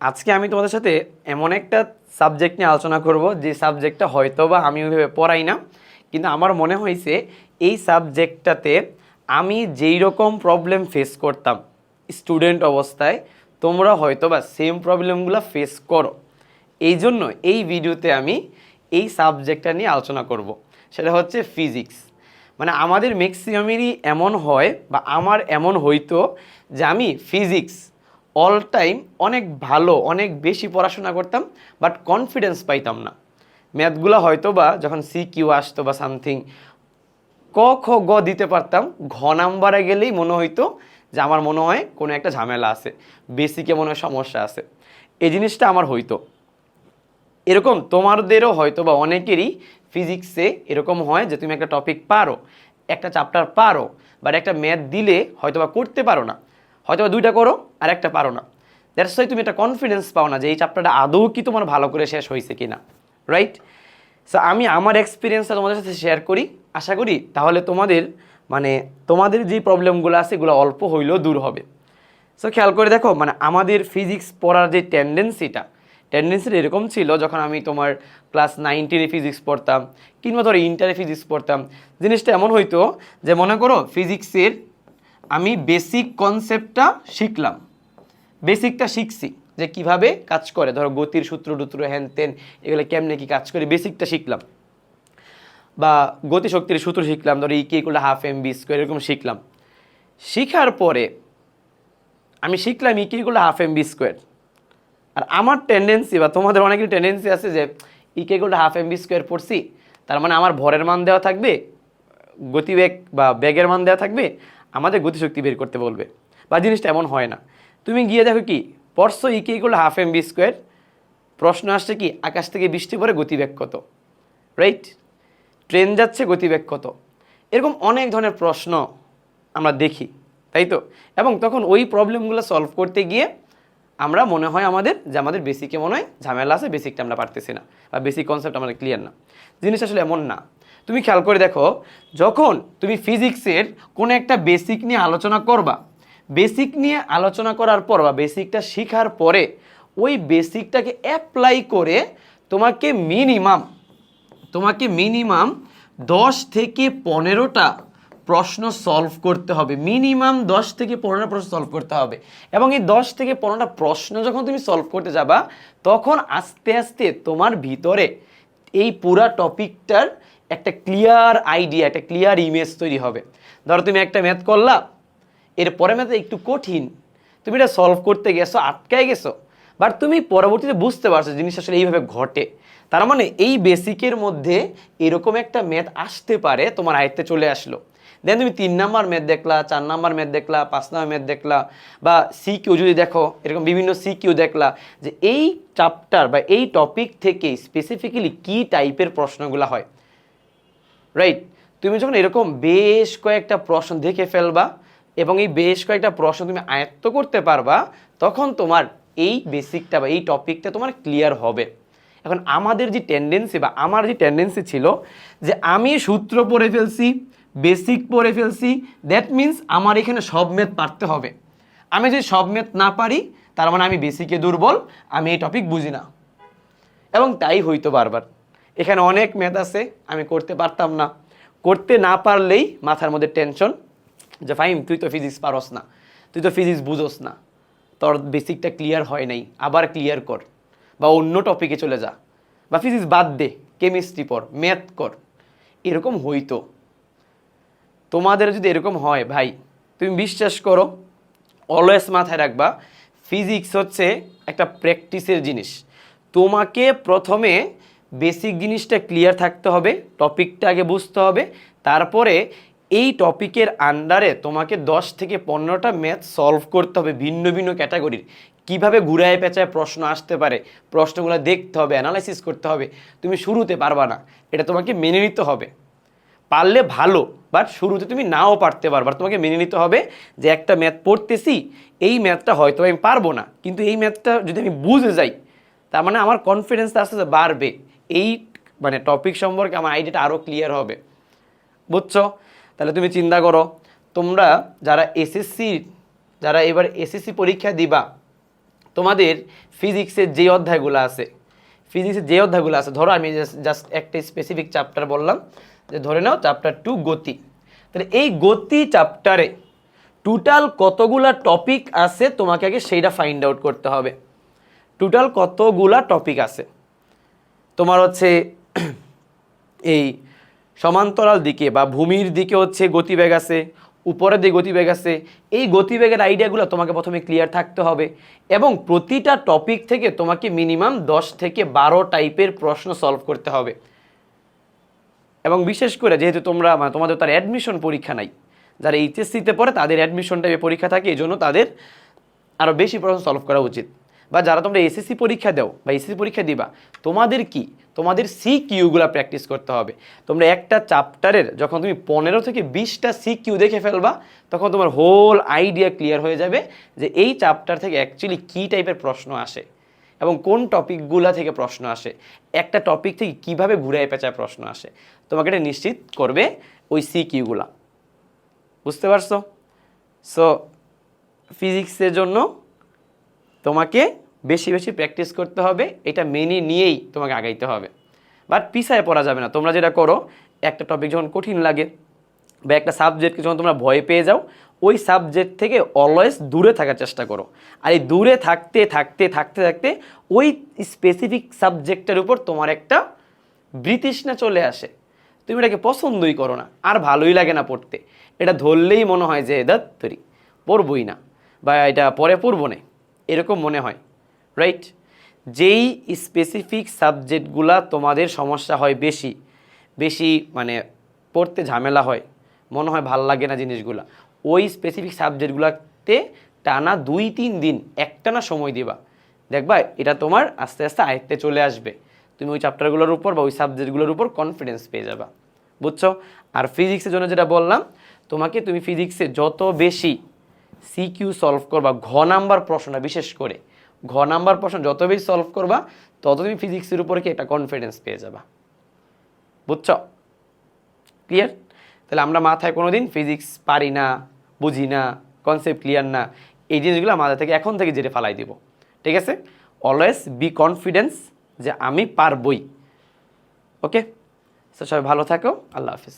আজকে আমি তোমাদের সাথে এমন একটা সাবজেক্ট নিয়ে আলোচনা করব, যে সাবজেক্টটা হয়তো বা আমি ওইভাবে পড়াই না, কিন্তু আমার মনে হয়েছে এই সাবজেক্টটাতে আমি যেই রকম প্রবলেম ফেস করতাম স্টুডেন্ট অবস্থায়, তোমরা হয়তো বা সেম প্রবলেমগুলো ফেস করো। এই জন্য এই ভিডিওতে আমি এই সাবজেক্টটা নিয়ে আলোচনা করব। সেটা হচ্ছে ফিজিক্স মানে আমাদের ম্যাক্সিমামেরই এমন হয় বা আমার এমন হইতো যে আমি ফিজিক্স অল টাইম অনেক ভালো, অনেক বেশি পড়াশোনা করতাম বাট কনফিডেন্স পাইতাম না। ম্যাথগুলো হয়তো বা যখন সি কিউ আসতো বা সামথিং ক, খ, গ দিতে পারতাম, ঘ নাম্বারে গেলেই মনে হইতো যে আমার মনে হয় কোনো একটা ঝামেলা আছে বেসিকে মনে হয় সমস্যা আছে। এই জিনিসটা আমার হইতো। এরকম তোমাদেরও হয়তো বা অনেকেরই ফিজিক্সে এরকম হয় যে তুমি একটা টপিক পারো, একটা চ্যাপ্টার পারো বাট একটা ম্যাথ দিলে হয়তো বা করতে পারো না। হয়তো দুইটা করো আর একটা পারো না। দ্যাটস ওয়াই তুমি একটা কনফিডেন্স পাও না যে এই চ্যাপ্টারটা আদৌ কি তোমার ভালো করে শেষ হয়েছে কি না রাইট সো আমি আমার এক্সপিরিয়েন্সটা তোমাদের সাথে শেয়ার করি। আশা করি তাহলে তোমাদের মানে তোমাদের যে প্রবলেমগুলো আছে, এগুলো অল্প হইলেও দূর হবে। সো খেয়াল করে দেখো মানে আমাদের ফিজিক্স পড়ার যে টেন্ডেন্সিটা টেন্ডেন্সিটা এরকম ছিল যখন আমি তোমার ক্লাস নাইন টেনে ফিজিক্স পড়তাম, কিংবা ধরো ইন্টারে ফিজিক্স পড়তাম। জিনিসটা এমন হইতো যে মনে করো ফিজিক্সের আমি বেসিক কনসেপ্টটা শিখলাম। বেসিকটা শিখছি যে কীভাবে কাজ করে। ধরো গতির সূত্র টুত্র হ্যান তেন এগুলো কেমনে কি কাজ করে বেসিকটা শিখলাম। বা গতিশক্তির সূত্র শিখলাম, ধরো EK equal half M V square এরকম শিখলাম। শিখার পরে আমি শিখলাম EK equal half M V square আর আমার টেন্ডেন্সি বা তোমাদের অনেকের টেন্ডেন্সি আছে যে EK equal half M V square পড়ছি, তার মানে আমার ভরের মান দেওয়া থাকবে, গতিবেগ বা বেগের মান দেওয়া থাকবে আমাদের গতিশক্তি বের করতে বলবে। বা জিনিসটা এমন হয় না। তুমি গিয়ে দেখো কি পড়ছো EK equal half M V square প্রশ্ন আসছে কি, আকাশ থেকে বৃষ্টি পরে গতিবেগ কত? রাইট ট্রেন যাচ্ছে, গতিবেগ কত? এরকম অনেক ধরনের প্রশ্ন আমরা দেখি, তাই তো? এবং তখন ওই প্রবলেমগুলো সলভ করতে গিয়ে আমরা মনে হয় আমাদের যে আমাদের বেসিকে মনে হয় ঝামেলা আছে বেসিকটা আমরা পারতেছি না, বা বেসিক কনসেপ্ট আমাদের ক্লিয়ার না। জিনিস আসলে এমন না। তুমি খেয়াল করে দেখো, যখন তুমি ফিজিক্সের কোনো একটা বেসিক নিয়ে আলোচনা করবা বেসিক নিয়ে আলোচনা করার পর বা বেসিকটা শেখার পরে, ওই বেসিকটাকে অ্যাপ্লাই করে তোমাকে মিনিমাম তোমাকে মিনিমাম দশ থেকে পনেরোটা প্রশ্ন সলভ করতে হবে। মিনিমাম দশ থেকে পনেরোটা প্রশ্ন সলভ করতে হবে। এবং এই দশ থেকে পনেরোটা প্রশ্ন যখন তুমি সলভ করতে যাবা, তখন আস্তে আস্তে তোমার ভিতরে এই পুরা টপিকটার একটা ক্লিয়ার আইডিয়া একটা ক্লিয়ার ইমেজ তৈরি হবে। ধরো তুমি একটা ম্যাথ করলা এর এরপরে ম্যাথ একটু কঠিন। তুমি এটা সলভ করতে গেছো, আটকায় গেছো। বাট তুমি পরবর্তীতে বুঝতে পারছ জিনিস আসলে এইভাবে ঘটে। তার মানে এই বেসিকের মধ্যে এরকম একটা ম্যাথ আসতে পারে, তোমার আয়ত্তে চলে আসলো। দেন তুমি তিন নাম্বার ম্যাথ দেখলা, চার নাম্বার ম্যাথ দেখলা, পাঁচ নাম্বার ম্যাথ দেখলা, বা সি কিউ যদি দেখো, এরকম বিভিন্ন সি কিউ দেখলা, যে এই চ্যাপ্টার বা এই টপিক থেকে স্পেসিফিক্যালি কী টাইপের প্রশ্নগুলো হয়। রাইট তুমি যখন এরকম বেশ কয়েকটা প্রশ্ন দেখে ফেলবা এবং এই বেশ কয়েকটা প্রশ্ন তুমি আয়ত্ত করতে পারবা, তখন তোমার এই বেসিকটা বা এই টপিকটা তোমার ক্লিয়ার হবে। এখন আমাদের যে টেন্ডেন্সি বা আমার যে টেন্ডেন্সি ছিল যে আমি সূত্র পড়ে ফেলছি বেসিক পড়ে ফেলছি দ্যাট মিন্স আমার এখানে সব ম্যাথ পারতে হবে। আমি যদি সব ম্যাথ না পারি, তার মানে আমি বেসিকে দুর্বল, আমি এই টপিক বুঝি না। এবং তাই হইতো বারবার। এখানে অনেক ম্যাথ আছে, আমি করতে পারতাম না। করতে না পারলেই মাথার মধ্যে টেনশন যে ফাইম তুই তো ফিজিক্স পারস না, তুই তো ফিজিক্স বুঝোস না। তোর বেসিকটা ক্লিয়ার হয় নাই, আবার ক্লিয়ার কর, বা অন্য টপিকে চলে যা। বা ফিজিক্স বাদ দে কেমিস্ট্রি পড় ম্যাথ কর। এরকম হইতো। তোমাদের যদি এরকম হয়, ভাই, তুমি বিশ্বাস করো অলওয়েজ মাথায় রাখবা ফিজিক্স হচ্ছে একটা প্র্যাকটিসের জিনিস। তোমাকে প্রথমে বেসিক জিনিসটা ক্লিয়ার থাকতে হবে, টপিকটা আগে বুঝতে হবে। তারপরে এই টপিকের আন্ডারে তোমাকে দশ থেকে পনেরোটা ম্যাথ সলভ করতে হবে ভিন্ন ভিন্ন ক্যাটাগরির। কীভাবে ঘুরায় পেঁচায় প্রশ্ন আসতে পারে, প্রশ্নগুলো দেখতে হবে অ্যানালাইসিস করতে হবে। তুমি শুরুতে পারবা না, এটা তোমাকে মেনে নিতে হবে। পারলে ভালো বাট শুরুতে তুমি নাও পারতে পারবা। তোমাকে মেনে নিতে হবে যে একটা ম্যাথ পড়তেছি, এই ম্যাথটা হয়তো আমি পারব না। কিন্তু এই ম্যাথটা যদি আমি বুঝে যাই তার মানে আমার কনফিডেন্স আস্তে আস্তে বাড়বে। এই মানে টপিক সম্পর্কে আমার আইডিয়াটা আরও ক্লিয়ার হবে। বুঝছ? তাহলে তুমি চিন্তা করো, তোমরা যারা এসএসসি যারা এবার এসএসসি পরীক্ষা দিবা, তোমাদের ফিজিক্সের যে অধ্যায়গুলো আছে ফিজিক্সের যে অধ্যায়গুলো আছে, ধরো আমি জাস্ট একটা স্পেসিফিক চ্যাপ্টার বললাম, যে ধরে নাও চ্যাপ্টার টু গতি। তাহলে এই গতি চ্যাপ্টারে টোটাল কতগুলা টপিক আছে তোমাকে আগে সেইটা ফাইন্ড আউট করতে হবে। টোটাল কতগুলা টপিক আছে? তোমার হচ্ছে এই সমান্তরাল দিকে বা ভূমির দিকে হচ্ছে গতিবেগ আছে, উপরের দিকে গতিবেগ আছে, এই গতিবেগের আইডিয়াগুলো তোমাকে প্রথমে ক্লিয়ার থাকতে হবে এবং প্রতিটা টপিক থেকে তোমাকে মিনিমাম দশ থেকে বারো টাইপের প্রশ্ন সলভ করতে হবে। এবং বিশেষ করে যেহেতু তোমরা মানে তোমাদের তার অ্যাডমিশন পরীক্ষা নাই, যারা এইচএসসিতে পড়ে তাদের অ্যাডমিশন টাইপে পরীক্ষা থাকে এই জন্য তাদের আরও বেশি প্রশ্ন সলভ করা উচিত। বা যারা তোমরা এসএসসি পরীক্ষা দাও বা এসএসসি পরীক্ষা দিবা, তোমাদের কি? তোমাদের সি কিউগুলো প্র্যাকটিস করতে হবে। তোমরা একটা চ্যাপ্টারের যখন তুমি পনেরো থেকে বিশটা সি কিউ দেখে ফেলবা, তখন তোমার হোল আইডিয়া ক্লিয়ার হয়ে যাবে যে এই চ্যাপ্টার থেকে অ্যাকচুয়ালি কী টাইপের প্রশ্ন আসে এবং কোন টপিকগুলা থেকে প্রশ্ন আসে, একটা টপিক থেকে কীভাবে ঘুরে পেঁচায় প্রশ্ন আসে। তোমাকে এটা নিশ্চিত করবে ওই সি কিউগুলা বুঝতে পারছ? সো ফিজিক্সের জন্য তোমাকে বেশি বেশি প্র্যাকটিস করতে হবে, এটা মেনে নিয়েই তোমাকে আগাইতে হবে। বাট পিছায় পড়া যাবে না। তোমরা যেটা করো, একটা টপিক যখন কঠিন লাগে বা একটা সাবজেক্টকে যখন তোমরা ভয় পেয়ে যাও, ওই সাবজেক্ট থেকে অলওয়েজ দূরে থাকার চেষ্টা করো। আর এই দূরে থাকতে থাকতে থাকতে থাকতে ওই স্পেসিফিক সাবজেক্টের উপর তোমার একটা বৃতৃষ্ণা চলে আসে। তুমি এটাকে পছন্দই করো না। আর ভালোই লাগে না পড়তে। এটা ধরলেই মনে হয় যে, দত্তরি, পড়বই না। বা এটা পরে পড়ব না। এরকম মনে হয় রাইট যেই স্পেসিফিক সাবজেক্টগুলা তোমাদের সমস্যা হয় বেশি বেশি মানে পড়তে ঝামেলা হয়, মনে হয় ভালো লাগে না জিনিসগুলা, ওই স্পেসিফিক সাবজেক্টগুলোতে টানা দুই, তিন দিন একটানা সময় দিবা। দেখবা, এটা তোমার আস্তে আস্তে আয়ত্তে চলে আসবে। তুমি ওই চ্যাপ্টারগুলোর উপর বা ওই সাবজেক্টগুলোর উপর কনফিডেন্স পেয়ে যাবা, বুঝছ? আর ফিজিক্সের জন্য যেটা বললাম, তোমাকে তুমি ফিজিক্সে যত বেশি সিকিউ সলভ করবা, ঘ নাম্বার প্রশ্নটা বিশেষ করে। ঘ নাম্বার প্রশ্ন, যত বেশি সলভ করবা, তত তুমি ফিজিক্সের উপরে কি একটা কনফিডেন্স পেয়ে যাবা। বুঝছ? ক্লিয়ার তাহলে আমরা মাথায় কোনো দিন ফিজিক্স পারি না, বুঝি না কনসেপ্ট ক্লিয়ার না, এই জিনিসগুলো মাথা থেকে এখন থেকে যেটা ফালাই দিব। ঠিক আছে? অলওয়েজ বি কনফিডেন্স যে আমি পারবই। ওকে সবাই ভালো থাকো, আল্লাহ হাফিজ।